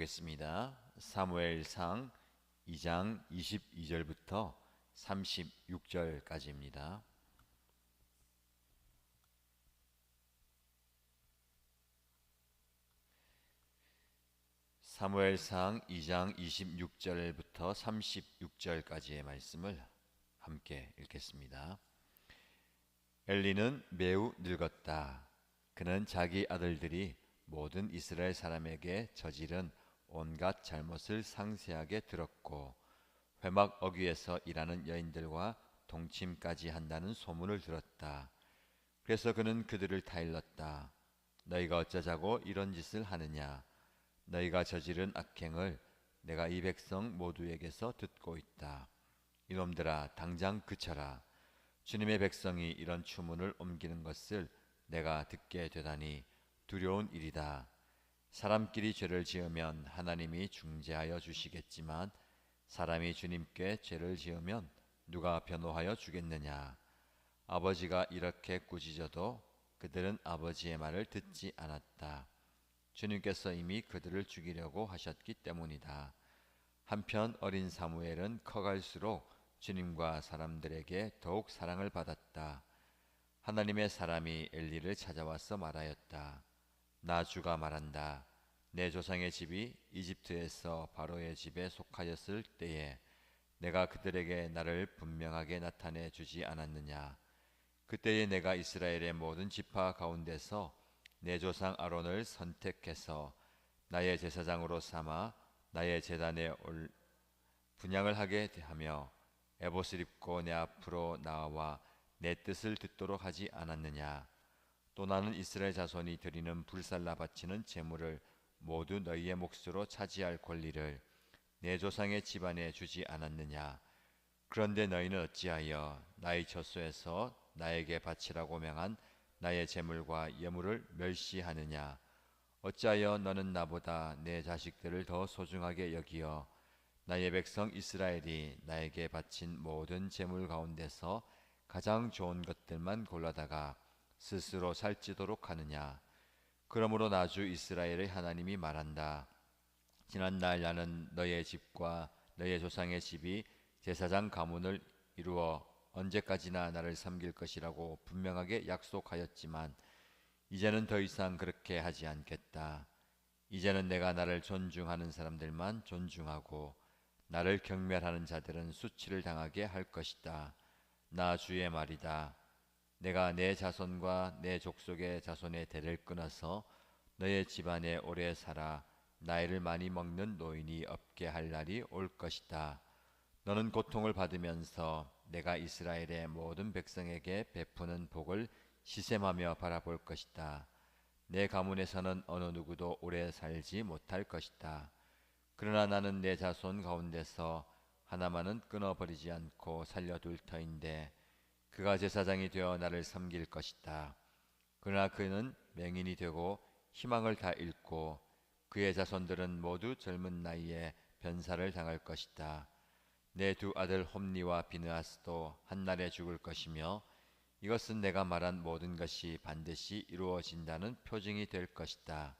보겠습니다. 사무엘상 2장 22절부터 36절까지입니다. 사무엘상 2장 26절부터 36절까지의 말씀을 함께 읽겠습니다. 엘리는 매우 늙었다. 그는 자기 아들들이 모든 이스라엘 사람에게 저지른 온갖 잘못을 상세하게 들었고 회막 어귀에서 일하는 여인들과 동침까지 한다는 소문을 들었다. 그래서 그는 그들을 타일렀다. 너희가 어쩌자고 이런 짓을 하느냐? 너희가 저지른 악행을 내가 이 백성 모두에게서 듣고 있다. 이놈들아 당장 그쳐라. 주님의 백성이 이런 추문을 옮기는 것을 내가 듣게 되다니 두려운 일이다. 사람끼리 죄를 지으면 하나님이 중재하여 주시겠지만 사람이 주님께 죄를 지으면 누가 변호하여 주겠느냐? 아버지가 이렇게 꾸짖어도 그들은 아버지의 말을 듣지 않았다. 주님께서 이미 그들을 죽이려고 하셨기 때문이다. 한편 어린 사무엘은 커갈수록 주님과 사람들에게 더욱 사랑을 받았다. 하나님의 사람이 엘리를 찾아와서 말하였다. 나 주가 말한다. 내 조상의 집이 이집트에서 바로의 집에 속하였을 때에 내가 그들에게 나를 분명하게 나타내 주지 않았느냐. 그때에 내가 이스라엘의 모든 지파 가운데서 내 조상 아론을 선택해서 나의 제사장으로 삼아 나의 제단에 올 분양을 하게 하며 에봇을 입고 내 앞으로 나와 내 뜻을 듣도록 하지 않았느냐. 또 나는 이스라엘 자손이 드리는 불살라 바치는 제물을 모두 너희의 몫으로 차지할 권리를 내 조상의 집안에 주지 않았느냐? 그런데 너희는 어찌하여 나의 처소에서 나에게 바치라고 명한 나의 제물과 예물을 멸시하느냐? 어찌하여 너는 나보다 내 자식들을 더 소중하게 여기어 나의 백성 이스라엘이 나에게 바친 모든 제물 가운데서 가장 좋은 것들만 골라다가 스스로 살찌도록 하느냐 그러므로 나주 이스라엘의 하나님이 말한다 지난날 나는 너의 집과 너의 조상의 집이 제사장 가문을 이루어 언제까지나 나를 섬길 것이라고 분명하게 약속하였지만 이제는 더 이상 그렇게 하지 않겠다. 이제는 내가 나를 존중하는 사람들만 존중하고 나를 경멸하는 자들은 수치를 당하게 할 것이다. 나 주의 말이다. 내가 내 자손과 내 족속의 자손의 대를 끊어서 너의 집안에 오래 살아 나이를 많이 먹는 노인이 없게 할 날이 올 것이다. 너는 고통을 받으면서 내가 이스라엘의 모든 백성에게 베푸는 복을 시샘하며 바라볼 것이다. 내 가문에서는 어느 누구도 오래 살지 못할 것이다. 그러나 나는 내 자손 가운데서 하나만은 끊어버리지 않고 살려둘 터인데 그가 제사장이 되어 나를 섬길 것이다. 그러나 그는 맹인이 되고 희망을 다 잃고 그의 자손들은 모두 젊은 나이에 변사를 당할 것이다. 내 두 아들 홈니와 비느하스도 한날에 죽을 것이며 이것은 내가 말한 모든 것이 반드시 이루어진다는 표징이 될 것이다.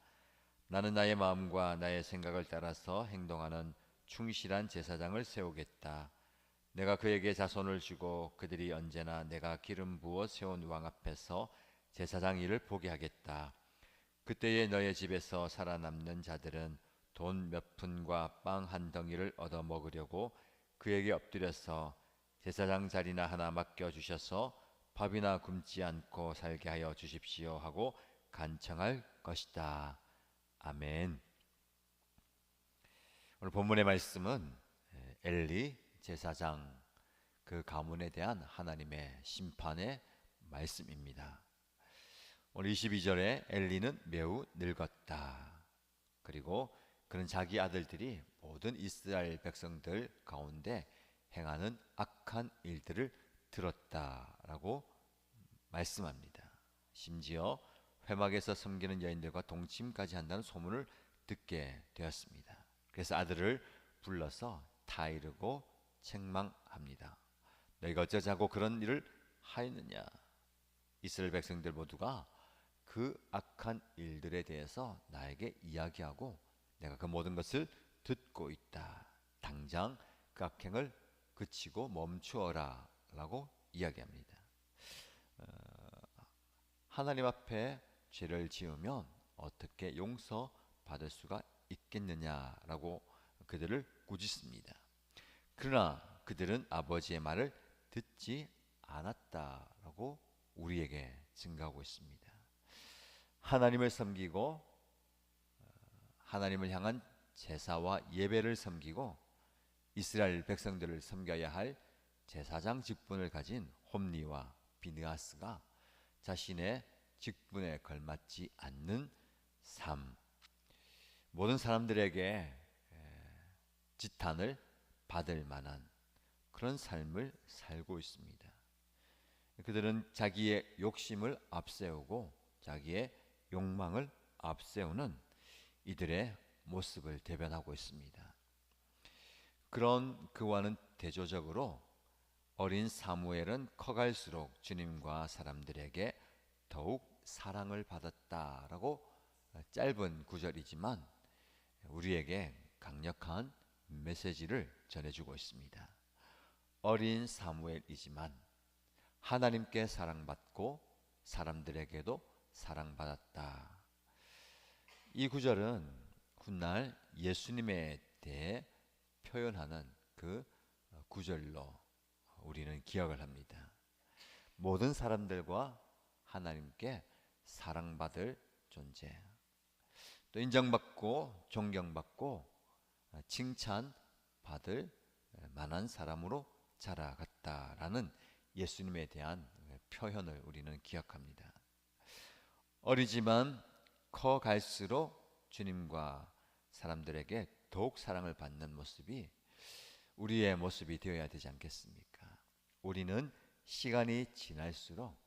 나는 나의 마음과 나의 생각을 따라서 행동하는 충실한 제사장을 세우겠다. 내가 그에게 자손을 주고 그들이 언제나 내가 기름 부어 세운 왕 앞에서 제사장 일을 보게 하겠다. 그때에 너의 집에서 살아남는 자들은 돈 몇 푼과 빵 한 덩이를 얻어 먹으려고 그에게 엎드려서 제사장 자리나 하나 맡겨 주셔서 밥이나 굶지 않고 살게 하여 주십시오 하고 간청할 것이다. 아멘. 오늘 본문의 말씀은 엘리 제사장 그 가문에 대한 하나님의 심판의 말씀입니다. 오늘 22절에 엘리는 매우 늙었다. 그리고 그는 자기 아들들이 모든 이스라엘 백성들 가운데 행하는 악한 일들을 들었다라고 말씀합니다. 심지어 회막에서 섬기는 여인들과 동침까지 한다는 소문을 듣게 되었습니다. 그래서 아들을 불러서 타이르고 책망합니다. 너희가 어쩌자고 그런 일을 하였느냐? 이스라엘 백성들 모두가 그 악한 일들에 대해서 나에게 이야기하고 내가 그 모든 것을 듣고 있다. 당장 그 악행을 그치고 멈추어라 라고 이야기합니다. 어, 하나님 앞에 죄를 지으면 어떻게 용서받을 수가 있겠느냐라고 그들을 꾸짖습니다. 그러나 그들은 아버지의 말을 듣지 않았다라고 우리에게 증가하고 있습니다. 하나님을 섬기고 어, 하나님을 향한 제사와 예배를 섬기고 이스라엘 백성들을 섬겨야 할 제사장 직분을 가진 홈리와 비느하스가 자신의 직분에 걸맞지 않는 삶 모든 사람들에게 지탄을 받을 만한 그런 삶을 살고 있습니다. 그들은 자기의 욕심을 앞세우고 자기의 욕망을 앞세우는 이들의 모습을 대변하고 있습니다. 그런 그와는 대조적으로 어린 사무엘은 커갈수록 주님과 사람들에게 더욱 사랑을 받았다라고 짧은 구절이지만 우리에게 강력한 메시지를 전해주고 있습니다. 어린 사무엘이지만 하나님께 사랑받고 사람들에게도 사랑받았다. 이 구절은 훗날 예수님에 대해 표현하는 그 구절로 우리는 기억을 합니다. 모든 사람들과 하나님께 사랑받을 존재. 또 인정받고 존경받고 칭찬받을 만한 사람으로 자라갔다라는 예수님에 대한 표현을 우리는 기억합니다. 어리지만 커 갈수록 주님과 사람들에게 더욱 사랑을 받는 모습이 우리의 모습이 되어야 되지 않겠습니까? 우리는 시간이 지날수록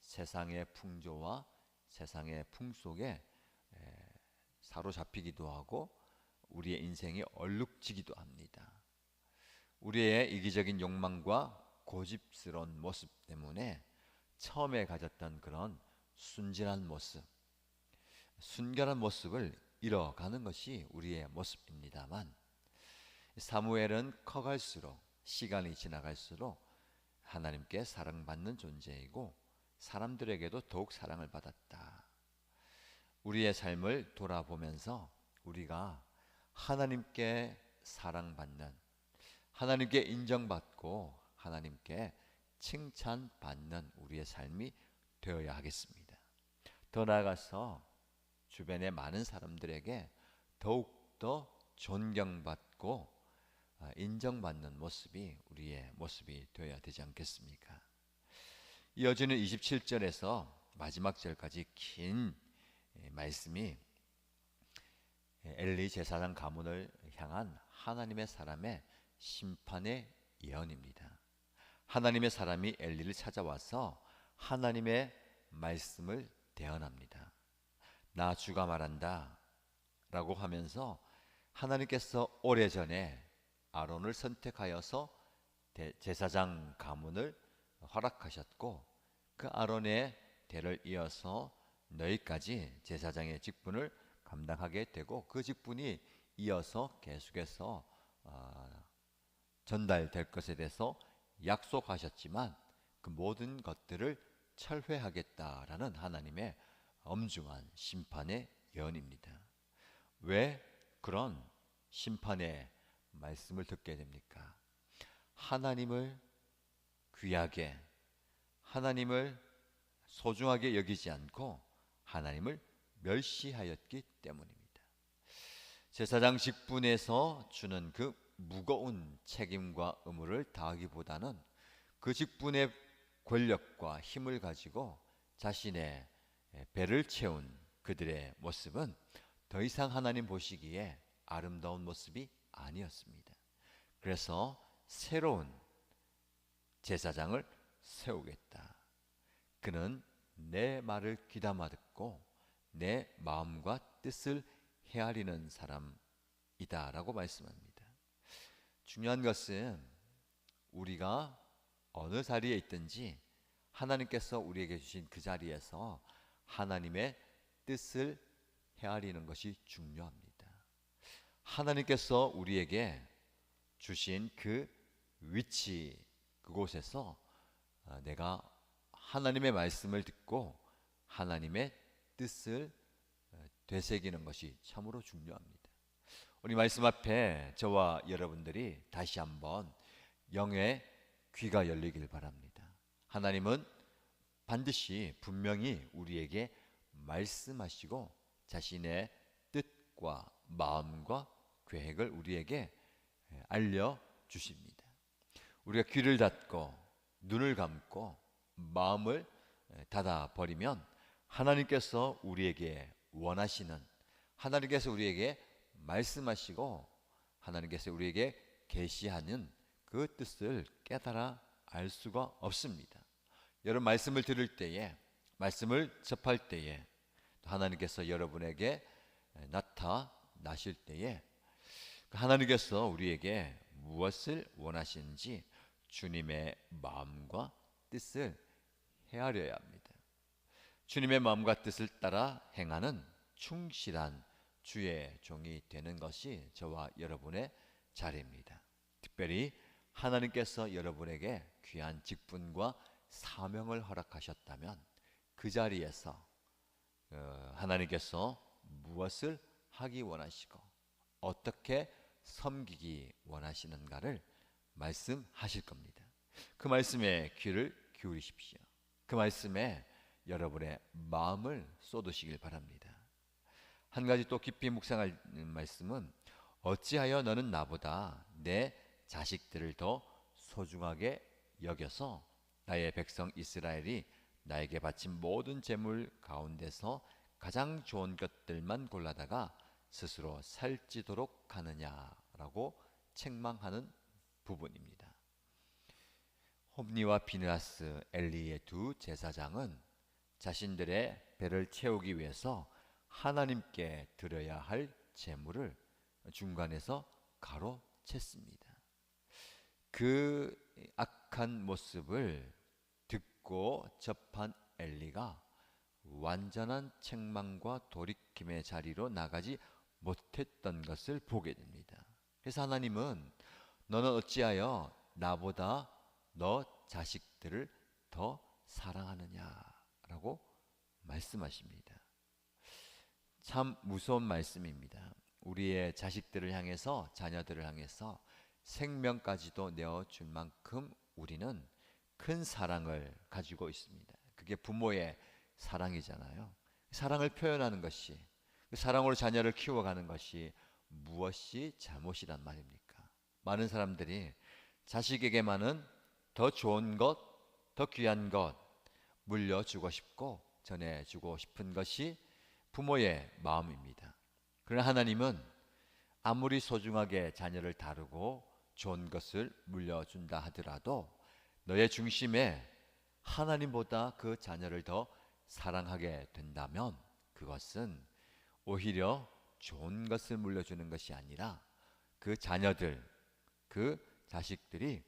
세상의 풍조와 세상의 풍 속에 사로잡히기도 하고 우리의 인생이 얼룩지기도 합니다. 우리의 이기적인 욕망과 고집스러운 모습 때문에 처음에 가졌던 그런 순진한 모습, 순결한 모습을 잃어가는 것이 우리의 모습입니다만 사무엘은 커갈수록 시간이 지나갈수록 하나님께 사랑받는 존재이고 사람들에게도 더욱 사랑을 받았다. 우리의 삶을 돌아보면서 우리가 하나님께 사랑받는 하나님께 인정받고 하나님께 칭찬받는 우리의 삶이 되어야 하겠습니다. 더 나아가서 주변의 많은 사람들에게 더욱더 존경받고 아, 인정받는 모습이 우리의 모습이 되어야 되지 않겠습니까? 이어지는 27절에서 마지막 절까지 긴 예, 말씀이 엘리 제사장 가문을 향한 하나님의 사람의 심판의 예언입니다. 하나님의 사람이 엘리를 찾아와서 하나님의 말씀을 대언합니다. 나 주가 말한다 라고 하면서 하나님께서 오래전에 아론을 선택하여서 제사장 가문을 허락하셨고 그 아론의 대를 이어서 너희까지 제사장의 직분을 감당하게 되고 그 직분이 이어서 계속해서 어, 전달될 것에 대해서 약속하셨지만 그 모든 것들을 철회하겠다라는 하나님의 엄중한 심판의 예언입니다. 왜 그런 심판의 말씀을 듣게 됩니까? 하나님을 귀하게 하나님을 소중하게 여기지 않고 하나님을 멸시하였기 때문입니다. 제사장 직분에서 주는 그 무거운 책임과 의무를 다하기보다는 그 직분의 권력과 힘을 가지고 자신의 배를 채운 그들의 모습은 더 이상 하나님 보시기에 아름다운 모습이 아니었습니다. 그래서 새로운 제사장을 세우겠다. 그는 내 말을 귀담아 듣고 내 마음과 뜻을 헤아리는 사람이다 라고 말씀합니다. 중요한 것은 우리가 어느 자리에 있든지 하나님께서 우리에게 주신 그 자리에서 하나님의 뜻을 헤아리는 것이 중요합니다. 하나님께서 우리에게 주신 그 위치 그곳에서 아, 내가 하나님의 말씀을 듣고 하나님의 뜻을 어, 되새기는 것이 참으로 중요합니다. 우리 말씀 앞에 저와 여러분들이 다시 한번 영의 귀가 열리길 바랍니다. 하나님은 반드시 분명히 우리에게 말씀하시고 자신의 뜻과 마음과 계획을 우리에게 알려 주십니다. 우리가 귀를 닫고 눈을 감고 마음을 닫아 버리면 하나님께서 우리에게 원하시는 하나님께서 우리에게 말씀하시고 하나님께서 우리에게 계시하는 그 뜻을 깨달아 알 수가 없습니다. 여러분 말씀을 들을 때에 말씀을 접할 때에 하나님께서 여러분에게 나타나실 때에 그 하나님께서 우리에게 무엇을 원하시는지 주님의 마음과 뜻을 헤아려야 합니다. 주님의 마음과 뜻을 따라 행하는 충실한 주의 종이 되는 것이 저와 여러분의 자리입니다. 특별히 하나님께서 여러분에게 귀한 직분과 사명을 허락하셨다면 그 자리에서 어, 하나님께서 무엇을 하기 원하시고 어떻게 섬기기 원하시는가를 말씀하실 겁니다. 그 말씀에 귀를 기울이십시오. 그 말씀에 여러분의 마음을 쏟으시길 바랍니다. 한 가지 또 깊이 묵상할 말씀은 어찌하여 너는 나보다 내 자식들을 더 소중하게 여겨서 나의 백성 이스라엘이 나에게 바친 모든 재물 가운데서 가장 좋은 것들만 골라다가 스스로 살찌도록 하느냐라고 책망하는 부분입니다. 홈니와 비느하스 엘리의 두 제사장은 자신들의 배를 채우기 위해서 하나님께 드려야 할 재물을 중간에서 가로챘습니다. 그 악한 모습을 듣고 접한 엘리가 완전한 책망과 돌이킴의 자리로 나가지 못했던 것을 보게 됩니다. 그래서 하나님은 너는 어찌하여 나보다 너 자식들을 더 사랑하느냐 라고 말씀하십니다. 참 무서운 말씀입니다. 우리의 자식들을 향해서 자녀들을 향해서 생명까지도 내어 줄 만큼 우리는 큰 사랑을 가지고 있습니다. 그게 부모의 사랑이잖아요. 사랑을 표현하는 것이 그 사랑으로 자녀를 키워가는 것이 무엇이 잘못이란 말입니까? 많은 사람들이 자식에게만은 더 좋은 것, 더 귀한 것 물려주고 싶고 전해주고 싶은 것이 부모의 마음입니다. 그러나 하나님은 아무리 소중하게 자녀를 다루고 좋은 것을 물려준다 하더라도 너의 중심에 하나님보다 그 자녀를 더 사랑하게 된다면 그것은 오히려 좋은 것을 물려주는 것이 아니라 그 자녀들, 그 자식들이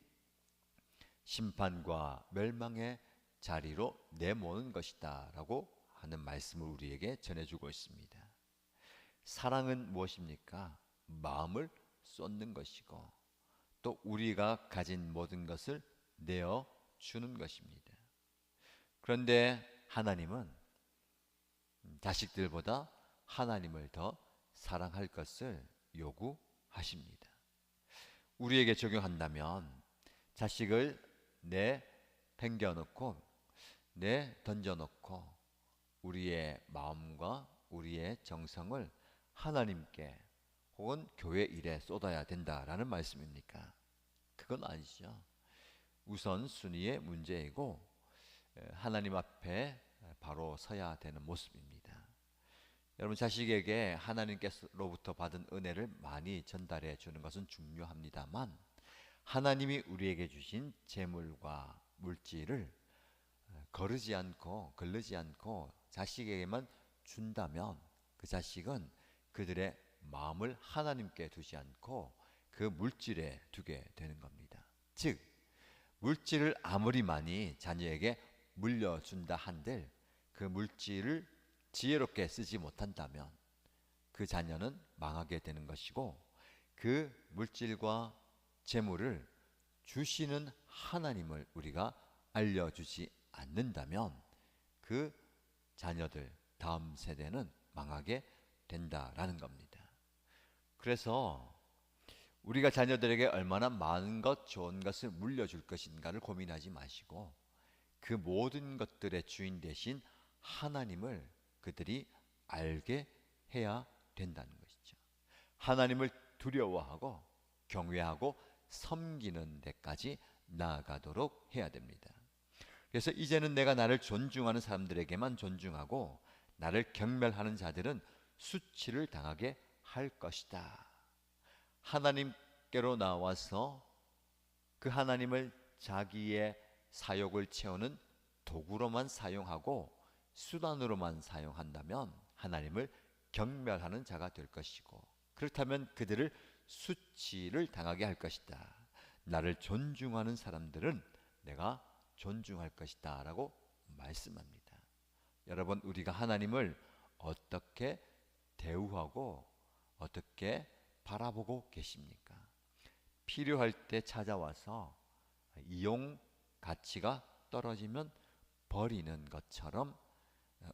심판과 멸망의 자리로 내모는 것이다 라고 하는 말씀을 우리에게 전해주고 있습니다. 사랑은 무엇입니까? 마음을 쏟는 것이고 또 우리가 가진 모든 것을 내어 주는 것입니다. 그런데 하나님은 자식들보다 하나님을 더 사랑할 것을 요구하십니다. 우리에게 적용한다면 자식을 내 팽겨놓고 내 던져놓고 우리의 마음과 우리의 정성을 하나님께 혹은 교회 일에 쏟아야 된다라는 말씀입니까? 그건 아니죠. 우선 순위의 문제이고 하나님 앞에 바로 서야 되는 모습입니다. 여러분 자식에게 하나님께로부터 받은 은혜를 많이 전달해 주는 것은 중요합니다만 하나님이 우리에게 주신 재물과 물질을 거르지 않고 걸르지 않고 자식에게만 준다면 그 자식은 그들의 마음을 하나님께 두지 않고 그 물질에 두게 되는 겁니다. 즉 물질을 아무리 많이 자녀에게 물려준다 한들 그 물질을 지혜롭게 쓰지 못한다면 그 자녀는 망하게 되는 것이고 그 물질과 재물을 주시는 하나님을 우리가 알려주지 않는다면 그 자녀들 다음 세대는 망하게 된다라는 겁니다. 그래서 우리가 자녀들에게 얼마나 많은 것, 좋은 것을 물려줄 것인가를 고민하지 마시고 그 모든 것들의 주인 대신 하나님을 그들이 알게 해야 된다는 것이죠. 하나님을 두려워하고 경외하고 섬기는 데까지 나아가도록 해야 됩니다. 그래서 이제는 내가 나를 존중하는 사람들에게만 존중하고 나를 경멸하는 자들은 수치를 당하게 할 것이다. 하나님께로 나와서 그 하나님을 자기의 사욕을 채우는 도구로만 사용하고 수단으로만 사용한다면 하나님을 경멸하는 자가 될 것이고 그렇다면 그들을 수치를 당하게 할 것이다. 나를 존중하는 사람들은 내가 존중할 것이다. 라고 말씀합니다. 여러분, 우리가 하나님을 어떻게 대우하고 어떻게 바라보고 계십니까? 필요할 때 찾아와서 이용 가치가 떨어지면 버리는 것처럼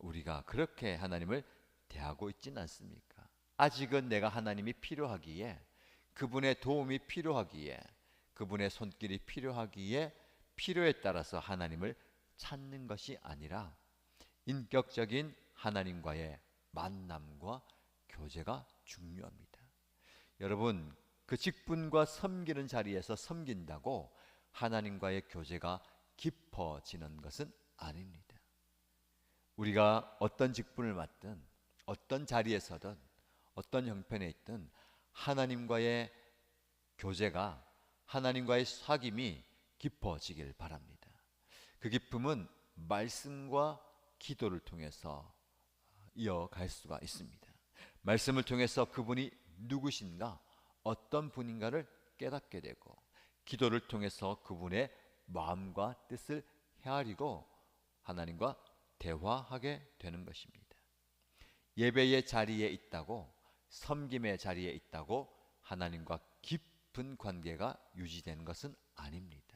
우리가 그렇게 하나님을 대하고 있지는 않습니까? 아직은 내가 하나님이 필요하기에 그분의 도움이 필요하기에 그분의 손길이 필요하기에 필요에 따라서 하나님을 찾는 것이 아니라 인격적인 하나님과의 만남과 교제가 중요합니다. 여러분, 그 직분과 섬기는 자리에서 섬긴다고 하나님과의 교제가 깊어지는 것은 아닙니다. 우리가 어떤 직분을 맡든 어떤 자리에서든 어떤 형편에 있든 하나님과의 교제가 하나님과의 사귐이 깊어지길 바랍니다. 그 기쁨은 말씀과 기도를 통해서 이어갈 수가 있습니다. 말씀을 통해서 그분이 누구신가, 어떤 분인가를 깨닫게 되고, 기도를 통해서 그분의 마음과 뜻을 헤아리고 하나님과 대화하게 되는 것입니다. 예배의 자리에 있다고, 섬김의 자리에 있다고 하나님과 깊은 관계가 유지되는 것은 아닙니다.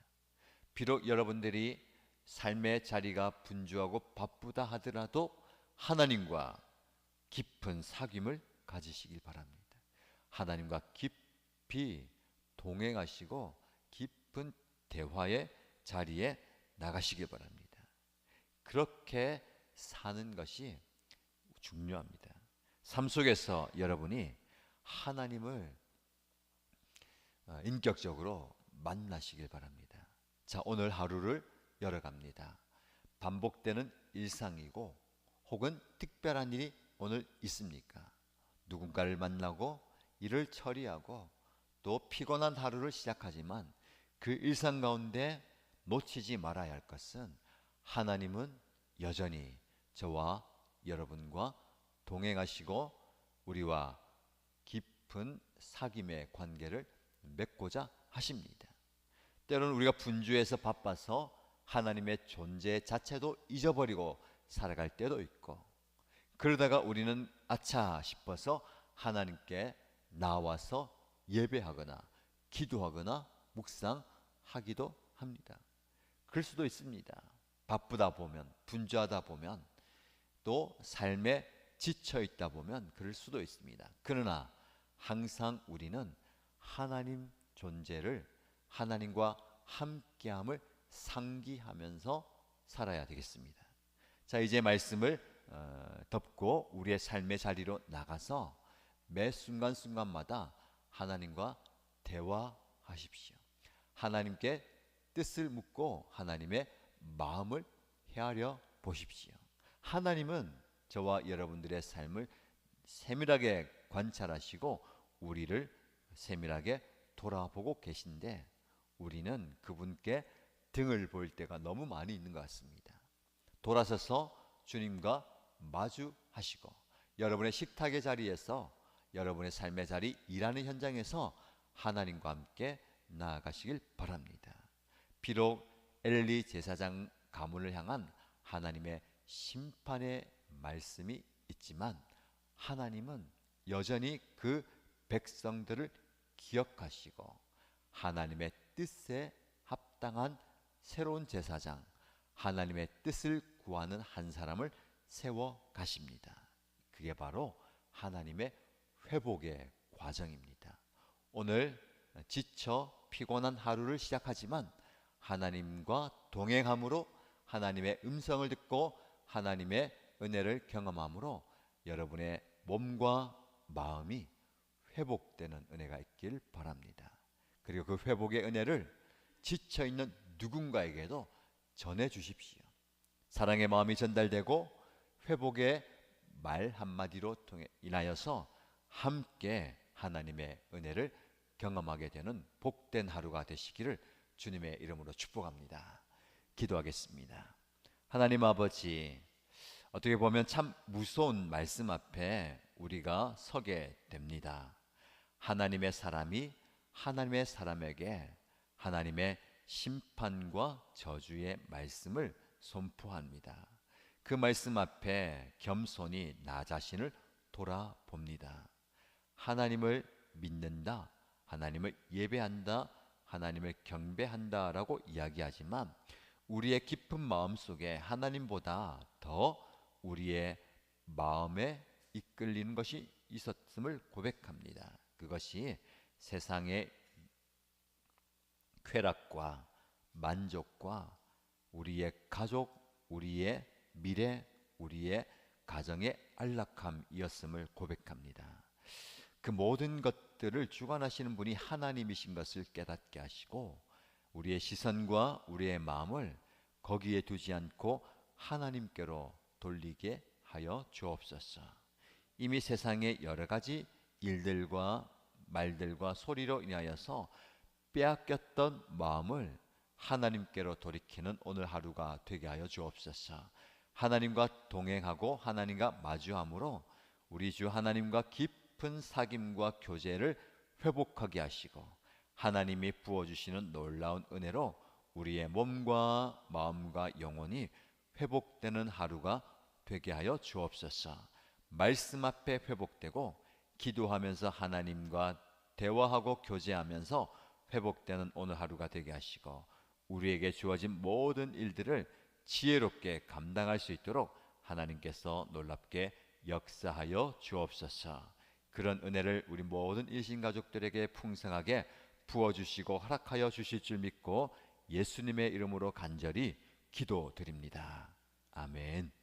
비록 여러분들이 삶의 자리가 분주하고 바쁘다 하더라도 하나님과 깊은 사귐을 가지시길 바랍니다. 하나님과 깊이 동행하시고 깊은 대화의 자리에 나가시길 바랍니다. 그렇게 사는 것이 중요합니다. 삶 속에서 여러분이 하나님을 어, 인격적으로 만나시길 바랍니다. 자, 오늘 하루를 열어갑니다. 반복되는 일상이고 혹은 특별한 일이 오늘 있습니까? 누군가를 만나고 일을 처리하고 또 피곤한 하루를 시작하지만 그 일상 가운데 놓치지 말아야 할 것은 하나님은 여전히 저와 여러분과 동행하시고 우리와 깊은 사귐의 관계를 맺고자 하십니다. 때로는 우리가 분주해서 바빠서 하나님의 존재 자체도 잊어버리고 살아갈 때도 있고 그러다가 우리는 아차 싶어서 하나님께 나와서 예배하거나 기도하거나 묵상하기도 합니다. 그럴 수도 있습니다. 바쁘다 보면 분주하다 보면 또 삶에 지쳐 있다 보면 그럴 수도 있습니다. 그러나 항상 우리는 하나님 존재를 하나님과 함께함을 상기하면서 살아야 되겠습니다. 자, 이제 말씀을 어, 덮고 우리의 삶의 자리로 나가서 매 순간순간마다 하나님과 대화하십시오. 하나님께 뜻을 묻고 하나님의 마음을 헤아려 보십시오. 하나님은 저와 여러분들의 삶을 세밀하게 관찰하시고 우리를 세밀하게 돌아보고 계신데 우리는 그분께 등을 볼 때가 너무 많이 있는 것 같습니다. 돌아서서 주님과 마주하시고 여러분의 식탁의 자리에서 여러분의 삶의 자리 일하는 현장에서 하나님과 함께 나아가시길 바랍니다. 비록 엘리 제사장 가문을 향한 하나님의 심판의 말씀이 있지만 하나님은 여전히 그 백성들을 기억하시고 하나님의 뜻에 합당한 새로운 제사장, 하나님의 뜻을 구하는 한 사람을 세워 가십니다. 그게 바로 하나님의 회복의 과정입니다. 오늘 지쳐 피곤한 하루를 시작하지만 하나님과 동행함으로 하나님의 음성을 듣고 하나님의 은혜를 경험함으로 여러분의 몸과 마음이 회복되는 은혜가 있길 바랍니다. 그리고 그 회복의 은혜를 지쳐 있는 누군가에게도 전해 주십시오. 사랑의 마음이 전달되고 회복의 말 한마디로 통해 인하여서 함께 하나님의 은혜를 경험하게 되는 복된 하루가 되시기를 주님의 이름으로 축복합니다. 기도하겠습니다. 하나님 아버지, 어떻게 보면 참 무서운 말씀 앞에 우리가 서게 됩니다. 하나님의 사람이 하나님의 사람에게 하나님의 심판과 저주의 말씀을 선포합니다. 그 말씀 앞에 겸손히 나 자신을 돌아봅니다. 하나님을 믿는다, 하나님을 예배한다, 하나님을 경배한다라고 이야기하지만 우리의 깊은 마음 속에 하나님보다 더 우리의 마음에 이끌리는 것이 있었음을 고백합니다. 그것이 세상의 쾌락과 만족과 우리의 가족, 우리의 미래, 우리의 가정의 안락함이었음을 고백합니다. 그 모든 것들을 주관하시는 분이 하나님이신 것을 깨닫게 하시고 우리의 시선과 우리의 마음을 거기에 두지 않고 하나님께로 돌리게 하여 주옵소서. 이미 세상의 여러 가지 일들과 말들과 소리로 인하여서 빼앗겼던 마음을 하나님께로 돌이키는 오늘 하루가 되게 하여 주옵소서. 하나님과 동행하고 하나님과 마주함으로 우리 주 하나님과 깊은 사귐과 교제를 회복하게 하시고 하나님이 부어 주시는 놀라운 은혜로 우리의 몸과 마음과 영혼이 회복되는 하루가 되게 하여 주옵소서. 말씀 앞에 회복되고 기도하면서 하나님과 대화하고 교제하면서 회복되는 오늘 하루가 되게 하시고 우리에게 주어진 모든 일들을 지혜롭게 감당할 수 있도록 하나님께서 놀랍게 역사하여 주옵소서. 그런 은혜를 우리 모든 일신 가족들에게 풍성하게 부어 주시고 허락하여 주실 줄 믿고 예수님의 이름으로 간절히 기도드립니다. 아멘.